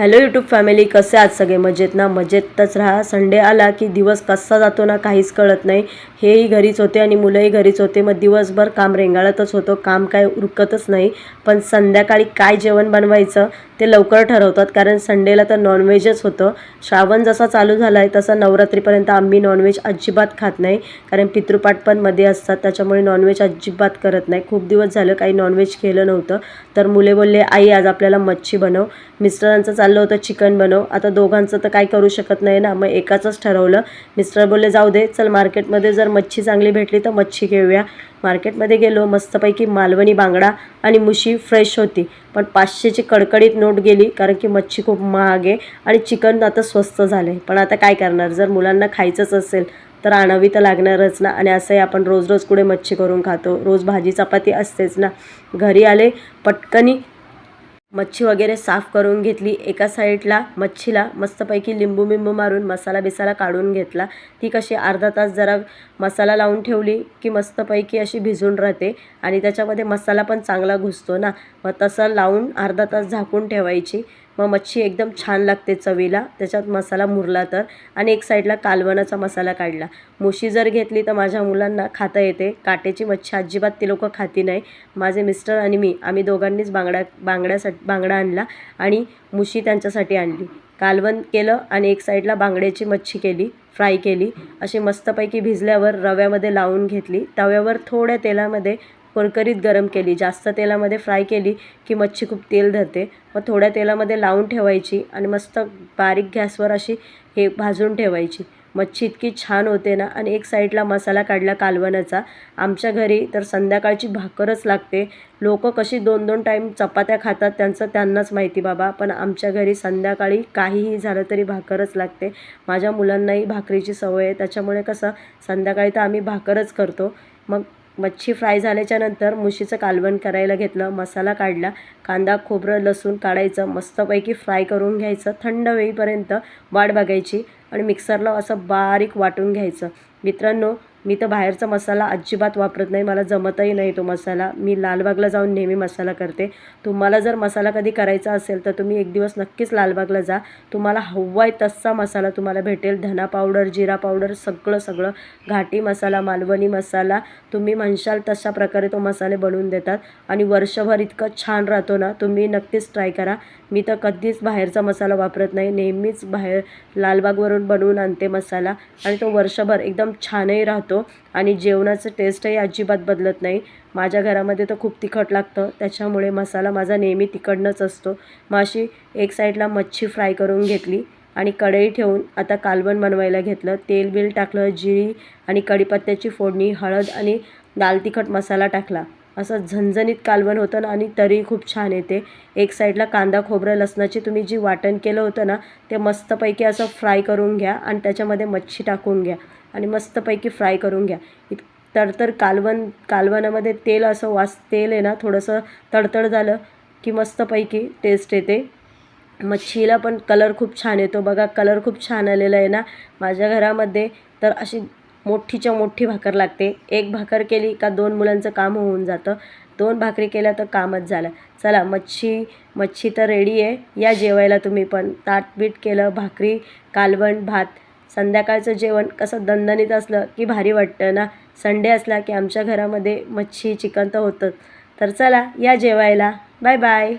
Hello YouTube family कसे आहात सगळे? मजेत ना? मजेतच राहा. संडे आला की दिवस कसा जातो ना काहीच कळत नाही. हेही घरीच होते आणि मुलंही घरीच होते. मग दिवसभर काम रेंगाळतच होतो. काम काय उरकतच नाही. पण संध्याकाळी काय जेवण बनवायचं? ते लवकर ठरवतात. कारण संडेला तर नॉनव्हेजच होतं. श्रावण जसा चालू झाला आहे तसा नवरात्रीपर्यंत आम्ही नॉनव्हेज अजिबात खात नाही. कारण पितृपाठ पण मध्ये असतात त्याच्यामुळे नॉनव्हेज अजिबात करत नाही. खूप दिवस झालं काही नॉनव्हेज केलं नव्हतं. तर मुले बोलले आई आज आपल्याला मच्छी बनव. मिस्टरांचं चाललं होतं चिकन बनव. आता दोघांचं तर काय करू शकत नाही ना. मग एकाचंच ठरवलं. मिस्टर बोलले जाऊ दे चल मार्केटमध्ये जर मच्छी चांगली भेटली तर मच्छी घेऊया. मार्केटमध्ये गेलो मस्तपैकी मालवणी बांगडा आणि मुशी फ्रेश होती. पण पाचशेची कडकडीत नोट गेली कारण की मच्छी खूप महाग आहे आणि चिकन आता स्वस्त झालं आहे पण आता काय करणार? जर मुलांना खायचंच असेल तर आणावी तर लागणारच ना. आणि असंही आपण रोज रोज कुठे मच्छी करून खातो. रोज भाजी चपाती असतेच ना. घरी आले पटकनी मच्छी वगैरे साफ करून घेतली. एका साईडला मच्छीला मस्तपैकी लिंबू बिंबू मारून मसाला बिसाला काढून घेतला. ती कशी अर्धा तास जरा मसाला लावून ठेवली की मस्तपैकी अशी भिजून राहते आणि त्याच्यामध्ये मसाला पण चांगला घुसतो ना. मग तसं लावून अर्धा तास झाकून ठेवायची. मग मच्छी एकदम छान लागते चवीला. त्याच्यात मसाला मुरला तर. आणि एक साईडला कालवणाचा मसाला काढला. मुशी जर घेतली तर माझ्या मुलांना खाता येते. काटेची मच्छी अजिबात ती लोकं खाती नाही. माझे मिस्टर आणि मी आम्ही दोघांनीच बांगड्या बांगड्यासाठी बांगडा आणला आणि मुशी त्यांच्यासाठी आणली. कालवण केलं आणि एक साईडला बांगड्याची मच्छी केली फ्राय केली. अशी मस्तपैकी भिजल्यावर रव्यामध्ये लावून घेतली. तव्यावर थोड्या तेलामध्ये करकरीत गरम केली. जास्त तेलामध्ये फ्राय केली की मच्छी खूप तेल धरते. मग थोड्या तेलामध्ये लावून ठेवायची आणि मस्त बारीक गॅसवर अशी हे भाजून ठेवायची. मच्छी इतकी छान होते ना आणि एक साईडला मसाला काढला कालवणाचा आमच्या घरी तर संध्याकाळची भाकरच लागते. लोक कशी दोन दोन टाईम चपात्या खातात त्यांचं त्यांनाच माहिती बाबा. पण आमच्या घरी संध्याकाळी काहीही झालं तरी भाकरच लागते. माझ्या मुलांनाही भाकरीची सवय आहे. त्याच्यामुळे कसं संध्याकाळी तर आम्ही भाकरच करतो. मग मच्छी फ्राय झाल्याच्यानंतर मुशीचं कालवण करायला घेतलं मसाला काढला कांदा खोबरं लसूण काढायचं मस्तपैकी फ्राय करून घ्यायचं थंड वेळीपर्यंत वाट बघायची आणि मिक्सरला असं बारीक वाटून घ्यायचं. मित्रांनो मी तर बाहेरचा मसाला अजिबात वापरत नाही मला जमतही नाही तो मसाला. मी लालबागला जाऊन नेहमी मसाला करते. तुम्हाला जर मसाला कधी करायचा असेल तर तुम्ही एक दिवस नक्कीच लालबागला जा. तुम्हाला हवा आहे तसा मसाला तुम्हाला भेटेल. धना पावडर जिरा पावडर सगळं सगळं. घाटी मसाला मालवणी मसाला. तुम्ही म्हणशाल तशा प्रकारे तो मसाले बनवून देतात. आणि वर्षभर इतकं छान राहतो ना तुम्ही नक्कीच ट्राय करा. मी तर कधीच बाहेरचा मसाला वापरत नाही. नेहमीच बाहेर लालबागवरून बनवून आणते मसाला. आणि तो वर्षभर एकदम छानही राहतो. आणि जेवणाचं टेस्टही अजिबात बदलत नाही. माझ्या घरामध्ये तर खूप तिखट लागतं. त्याच्यामुळे मसाला माझा नेहमी तिखटनंच असतो. मग अशी एक साईडला मच्छी फ्राय करून घेतली आणि कढई ठेवून आता कालवण बनवायला घेतलं. तेल बिल टाकलं जिरी आणि कढीपत्त्याची फोडणी हळद आणि दाल तिखट मसाला टाकला. असं झणझणीत कालवण होतं ना आणि तरी खूप छान येते. एक साईडला कांदा खोबरं लसणाची तुम्ही जी वाटण केलं होतं ना ते मस्तपैकी असं फ्राय करून घ्या आणि त्याच्यामध्ये मच्छी टाकून घ्या आणि मस्तपैकी फ्राय करून घ्या. इत तर कालवण कालवणामध्ये तेल असं वास तेल आहे ना थोडंसं तडतड झालं की मस्तपैकी टेस्ट येते. मच्छीला पण कलर खूप छान येतो. बघा कलर खूप छान आलेला आहे ना माझ्या घरामध्ये. तर अशी मोठीच्या मोठी भाकर लागते. एक भाकर केली का दोन मुलांचं काम होऊन जातं. दोन भाकरी केल्या तर कामच झालं. चला मच्छी मच्छी तर रेडी आहे. या जेवायला तुम्ही पण. ताटबीट केलं भाकरी कालवण भात. संध्याकाळचं जेवण कसं दणदणीत असलं की भारी वाटतं ना? संडे असला की आमच्या घरामध्ये मच्छी चिकन तर होतंच. तर चला या जेवायला. Bye bye.